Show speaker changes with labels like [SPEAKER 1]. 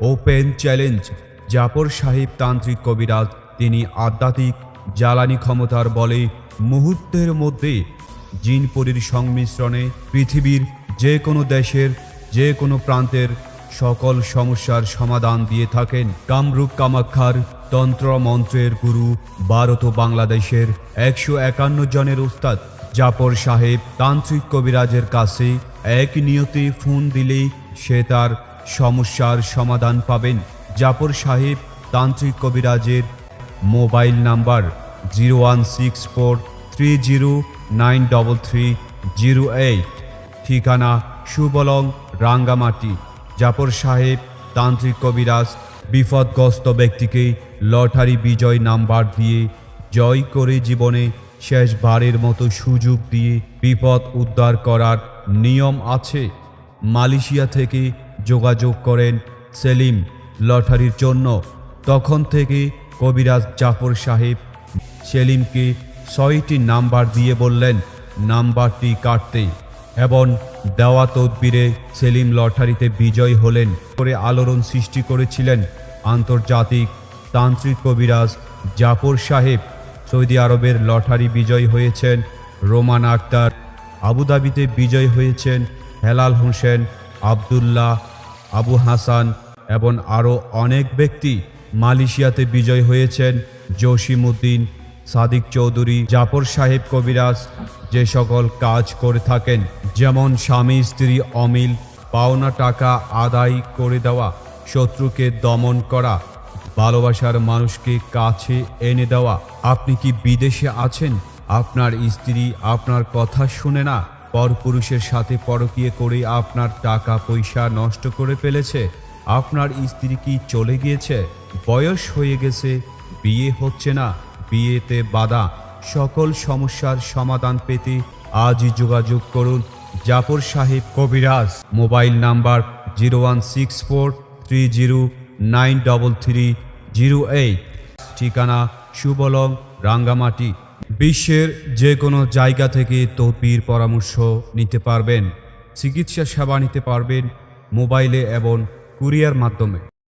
[SPEAKER 1] Open challenge Zafar Sahib তান্ত্রিক কবিরাজ তিনি আধ্যাত্মিক জ্বালানি ক্ষমতার বলে মুহূর্তের মধ্যে জিনপরির সংমিশ্রণে পৃথিবীর যে কোনো দেশের যে কোনো প্রান্তের সকল সমস্যার সমাধান দিয়ে থাকেন কামরূপ কামাক্ষার তন্ত্র মন্ত্রের গুরু ভারত ও বাংলাদেশের একশো একান্ন জনের উস্তাদ জাফর সাহেব তান্ত্রিক কবিরাজের কাছে এক নিয়তে ফোন দিলেই সে তার সমস্যার সমাধান পাবেন জাফর সাহেব, তান্ত্রিক কবিরাজের mobile number zero one six four three zero nine double three zero eight. ঠিকানা সুবলং, রাঙ্গামাটি। জাফর সাহেব, তান্ত্রিক কবিরাজ, বিপদগ্রস্ত ব্যক্তিকে লটারি বিজয় নাম্বার দিয়ে জয় করে জীবনে শেষবারের মতো সুযোগ দিয়ে বিপদ উদ্ধার করার নিয়ম আছে। মালয়েশিয়া থেকে যোগাযোগ করেন সেলিম লটারির জন্য। তখন থেকে কবিরাজ জাফর সাহেব সেলিমকে ছয়টি নাম্বার দিয়ে বললেন, নাম্বারটি কাটতে। এবং দেওয়া তদবিরে সেলিম লটারিতে বিজয় হলেন। করে আলোড়ন সৃষ্টি করেছিলেন আন্তর্জাতিক তান্ত্রিক কবিরাজ জাফর সাহেব। সৌদি আরবের লটারি বিজয় হয়েছেন রোমান আক্তার আবুধাবিতে বিজয় হয়েছেন হেলাল হোসেন, আবদুল্লাহ আবু হাসান এবং আরও অনেক ব্যক্তি মালয়েশিয়াতে বিজয় হয়েছেন। জসিমউদ্দিন, সাদিক চৌধুরী, জাফর সাহেব কবিরাজ, যে সকল কাজ করে থাকেন। যেমন স্বামী, স্ত্রী, অমিল, পাওনা টাকা আদায় করে দেওয়া, শত্রুকে দমন করা, ভালোবাসার মানুষকে কাছে এনে দেওয়া। আপনি কি বিদেশে আছেন? আপনার স্ত্রী আপনার কথা শুনে না? পরপুরুষের সাথে পরকীয় করে আপনার টাকা পয়সা নষ্ট করে ফেলেছে, আপনার স্ত্রী কি চলে গিয়েছে, বয়স হয়ে গেছে, বিয়ে হচ্ছে না, বিয়েতে বাধা, সকল সমস্যার সমাধান পেতে আজই যোগাযোগ করুন জাফর সাহেব কবিরাজ। Mobile number zero one six four three zero nine double three zero eight. ঠিকানা সুবলং, রাঙ্গামাটি। বিশ্বের যে কোনো জায়গা থেকে তপির পরামর্শ নিতে পারবেন, চিকিৎসা সেবা নিতে পারবেন মোবাইলে এবং কুরিয়ার মাধ্যমে।